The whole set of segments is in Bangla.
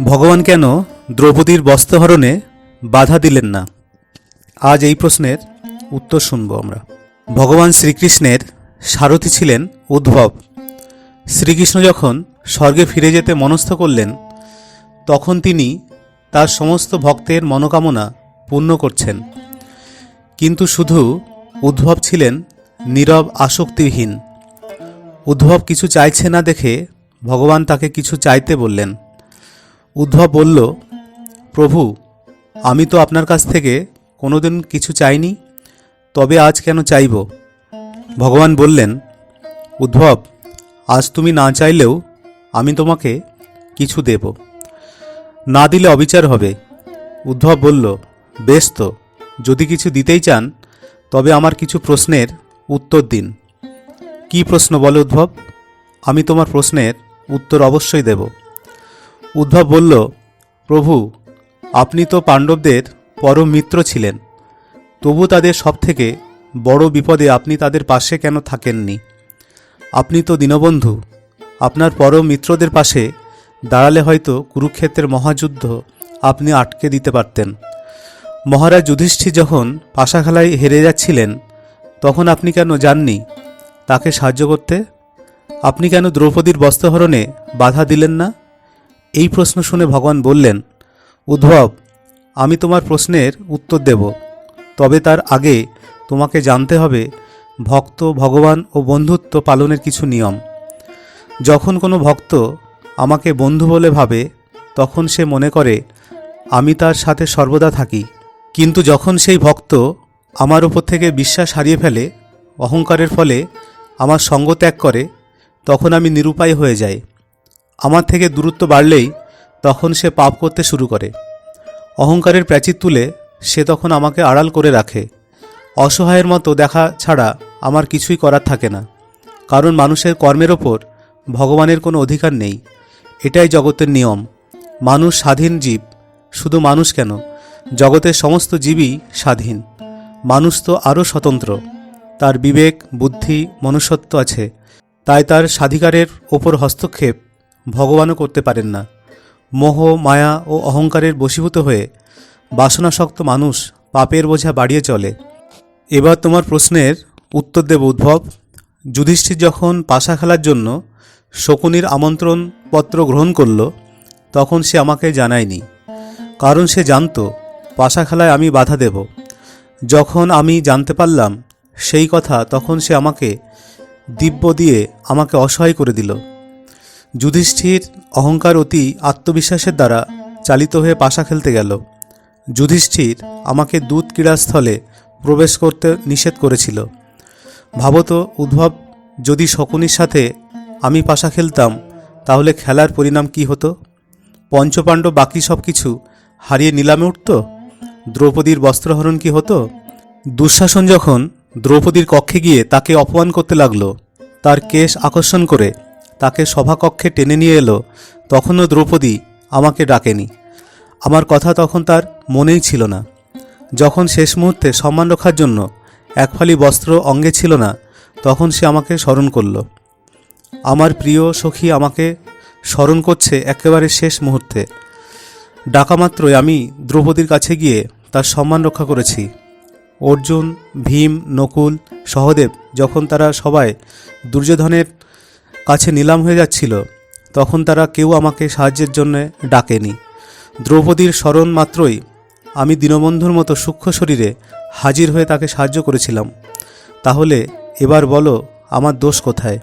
ভগবান কেন দ্রৌপদীর বস্ত্রহরণে বাধা দিলেন না? আজ এই প্রশ্নের উত্তর শুনব আমরা। ভগবান শ্রীকৃষ্ণের সারথি ছিলেন উদ্ভব শ্রীকৃষ্ণ যখন স্বর্গে ফিরে যেতে মনস্থ করলেন, তখন তিনি তার সমস্ত ভক্তের মনোকামনা পূর্ণ করছেন। কিন্তু শুধু উদ্ভব ছিলেন নীরব আসক্তিহীন উদ্ভব কিছু চাইছে না দেখে ভগবান তাকে কিছু চাইতে বললেন। উদ্ধব বলল, প্রভু, আমি তো আপনার কাছ থেকে কোনোদিন কিছু চাইনি, তবে আজ কেন চাইব? ভগবান বললেন, উদ্ধব, আজ তুমি না চাইলেও আমি তোমাকে কিছু দেব। না দিলে অবিচার হবে। উদ্ধব বলল, বেশ তো, যদি কিছু দিতেই চান, তবে আমার কিছু প্রশ্নের উত্তর দিন। কি প্রশ্ন বলো উদ্ধব? আমি তোমার প্রশ্নের উত্তর অবশ্যই দেব। উদ্ধব বলল, প্রভু, আপনি তো পাণ্ডবদের পরম মিত্র ছিলেন। তবু তাদের সবথেকে বড় বিপদে আপনি তাদের পাশে কেন থাকেননি? আপনি তো দীনবন্ধু, আপনার পরম মিত্রদের পাশে দাঁড়ালে হয়তো কুরুক্ষেত্রের মহাযুদ্ধ আপনি আটকে দিতে পারতেন। মহারাজ যুধিষ্ঠির যখন পাশাখালায় হেরে যাচ্ছিলেন, তখন আপনি কেন যাননি? তাকে সাহায্য করতে? আপনি কেন দ্রৌপদীর বস্ত্রহরণে বাধা দিলেন না? এই প্রশ্ন শুনে ভগবান বললেন উদ্ভব আমি তোমার প্রশ্নের উত্তর দেব। তবে তার আগে তোমাকে জানতে হবে, ভক্ত, ভগবান ও বন্ধুত্ব পালনের কিছু নিয়ম। যখন কোনো ভক্ত আমাকে বন্ধু বলে ভাবে, তখন সে মনে করে, আমি তার সাথে সর্বদা থাকি। কিন্তু যখন সেই ভক্ত আমার ওপর থেকে বিশ্বাস হারিয়ে ফেলে, অহংকারের ফলে আমার সঙ্গ ত্যাগ করে, তখন আমি নিরুপায় হয়ে যাই। আমার থেকে দূরত্ব বাড়লেই তখন সে পাপ করতে শুরু করে। অহংকারের প্রাচীর তুলে সে তখন আমাকে আড়াল করে রাখে। অসহায়ের মতো দেখা ছাড়া আমার কিছুই করার থাকে না। কারণ মানুষের কর্মের ওপর ভগবানের কোনো অধিকার নেই। এটাই জগতের নিয়ম। মানুষ স্বাধীন জীব, শুধু মানুষ কেন? জগতের সমস্ত জীবই স্বাধীন। মানুষ তো আরও স্বতন্ত্র। তার বিবেক, বুদ্ধি, মনুষ্যত্ব আছে। তাই তার স্বাধিকারের ওপর হস্তক্ষেপ ভগবানও করতে পারেন না। মোহ, মায়া ও অহংকারের বশীভূত হয়ে বাসনাসক্ত মানুষ পাপের বোঝা বাড়িয়ে চলে। এবার তোমার প্রশ্নের উত্তর দেব উদ্ভব। যুধিষ্ঠির যখন পাশা খেলার জন্য শকুনির আমন্ত্রণ পত্র গ্রহণ করল, তখন সে আমাকে জানায়নি। কারণ সে জানতো, পাশা খেলায় আমি বাধা দেব। যখন আমি জানতে পারলাম সেই কথা, তখন সে আমাকে দিব্য দিয়ে আমাকে অসহায় করে দিল। যুধিষ্ঠির অহংকার অতি আত্মবিশ্বাসের দ্বারা চালিত হয়ে পাশা খেলতে গেল। যুধিষ্ঠির আমাকে দুধ ক্রীড়াস্থলে প্রবেশ করতে নিষেধ করেছিল। ভাবত, উদ্ভব, যদি শকুনির সাথে আমি পাশা খেলতাম, তাহলে খেলার পরিণাম কি হতো? পঞ্চপাণ্ডব বাকি সব কিছু হারিয়ে নিলামে উঠত? দ্রৌপদীর বস্ত্রহরণ কি হতো? দুঃশাসন যখন দ্রৌপদীর কক্ষে গিয়ে তাকে অপমান করতে লাগল, তার কেশ আকর্ষণ করে তাকে সভাকক্ষে টেনে নিয়ে এলো। তখনও দ্রৌপদী আমাকে ডাকেনি। আমার কথা তখন তার মনেই ছিল না। যখন শেষ মুহূর্তে সম্মান রক্ষার জন্য এক ফালি বস্ত্র অঙ্গে ছিল না, তখন সে আমাকে স্মরণ করল। আমার প্রিয় সখী আমাকে স্মরণ করছে একেবারে শেষ মুহূর্তে। ডাকা মাত্রই আমি দ্রৌপদীর কাছে গিয়ে তার সম্মান রক্ষা করেছি। অর্জুন, ভীম, নকুল, সহদেব যখন তারা সবাই দুর্যোধনের কাছে নিলাম হয়ে যাচ্ছিল, তখন তারা কেউ আমাকে সাহায্যের জন্য ডাকেনি। দ্রৌপদীর স্মরণ মাত্রই আমি দীনবন্ধুর মতো সূক্ষ্ম শরীরে হাজির হয়ে তাকে সাহায্য করেছিলাম। তাহলে এবার বলো, আমার দোষ কোথায়?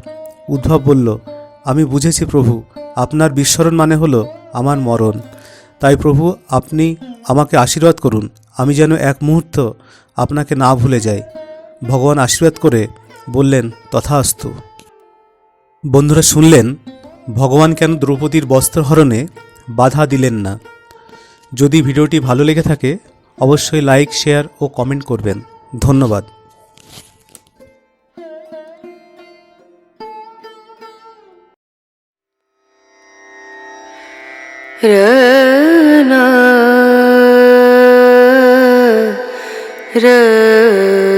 উদ্ভব বলল, আমি বুঝেছি প্রভু, আপনার বিস্মরণ মানে হলো আমার মরণ। তাই প্রভু, আপনি আমাকে আশীর্বাদ করুন, আমি যেন এক মুহূর্ত আপনাকে না ভুলে যাই। ভগবান আশীর্বাদ করে বললেন, তথাস্তু। বন্ধুরা শুনলেন, ভগবান কেন দ্রৌপদীর বস্ত্রহরণে বাধা দিলেন না? যদি ভিডিওটি ভালো লেগে থাকে, অবশ্যই লাইক, শেয়ার ও কমেন্ট করবেন। ধন্যবাদ। र